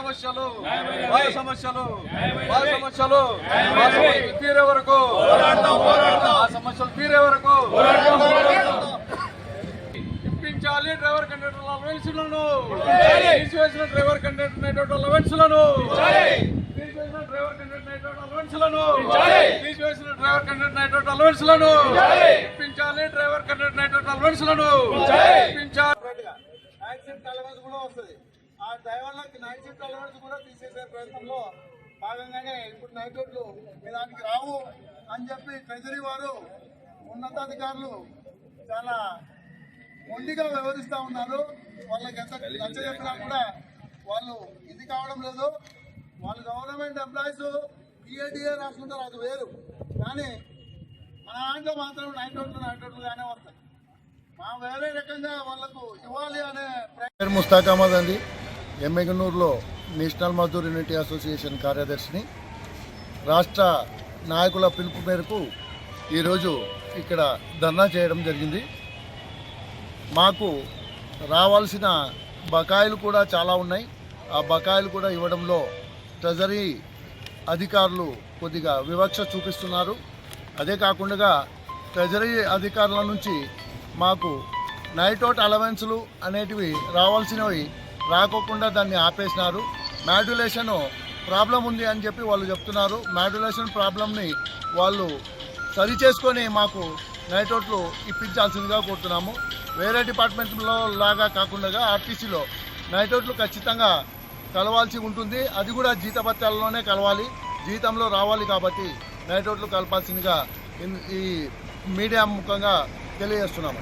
సమస్యలు మా సమస్యలు మా సమస్యలు తీరే వరకు. ఆ సమస్యలు తీరే వరకు. ఇప్పించాలి డ్రైవర్ కండక్టర్ అలవెన్సులను తీసివేసిన డ్రైవర్ కండక్టర్ అలవెన్సులను తీసివేసిన డ్రైవర్ కండక్టర్ అలవెన్సులను తీసివేసిన డ్రైవర్ కండక్టర్ అలవెన్సులను ఇప్పించాలి. డ్రైవర్ కండక్టర్ అలవెన్సులను ఇప్పించాలి. నైట్ షిఫ్ట్ అలవెన్స్ కూడా వస్తుంది. ఆ డ్రైవర్లకి నైట్ షిఫ్ట్ అలవెన్స్ కూడా తీసేసే ప్రయత్నంలో భాగంగానే ఇప్పుడు నైట్ రోడ్లు మీ దానికి రావు అని చెప్పి ట్రెజరీ వారు ఉన్నతాధికారులు చాలా మొండిగా వ్యవహరిస్తూ ఉన్నారు. వాళ్ళకి ఎంత నచ్చ చెప్పినా కూడా వాళ్ళు ఇది కావడం లేదు. వాళ్ళు గవర్నమెంట్ ఎంప్లాయీస్ టీఏటీఏ రాసుకుంటారు అది వేరు. కానీ మన దాంట్లో మాత్రం నైట్ రోడ్లు నైట్ రోడ్లుగానే వస్తాయి. మా వేరే రకంగా వాళ్ళకు ఇవ్వాలి అనే ముస్తాక్ అహ్మద్ అండి. ఎమ్మెగనూరులో నేషనల్ మజ్దూర్ యూనిటీ అసోసియేషన్ కార్యదర్శిని రాష్ట్ర నాయకుల పిలుపు మేరకు ఈరోజు ఇక్కడ ధర్నా చేయడం జరిగింది. మాకు రావాల్సిన బకాయిలు కూడా చాలా ఉన్నాయి. ఆ బకాయిలు కూడా ఇవ్వడంలో ట్రెజరీ అధికారులు కొద్దిగా వివక్ష చూపిస్తున్నారు. అదే కాకుండా ట్రెజరీ అధికారుల నుంచి మాకు నైట్ అవుట్ అలవెన్స్లు అనేటివి రావాల్సినవి రాకోకుండా దాన్ని ఆపేసినారు. మాడ్యులేషన్ ప్రాబ్లం ఉంది అని చెప్పి వాళ్ళు చెప్తున్నారు. మాడ్యులేషన్ ప్రాబ్లంని వాళ్ళు సరి చేసుకొని మాకు నైట్ అవుట్లు ఇప్పించాల్సిందిగా కోరుతున్నాము. వేరే డిపార్ట్మెంట్లో లాగా కాకుండా ఆర్టీసీలో నైట్ అవుట్లు ఖచ్చితంగా కలవాల్సి ఉంటుంది. అది కూడా జీతభత్యాలలోనే కలవాలి. జీతంలో రావాలి కాబట్టి నైట్ అవుట్లు కలపాల్సిందిగా ఈ మీడియా ముఖంగా తెలియజేస్తున్నాము.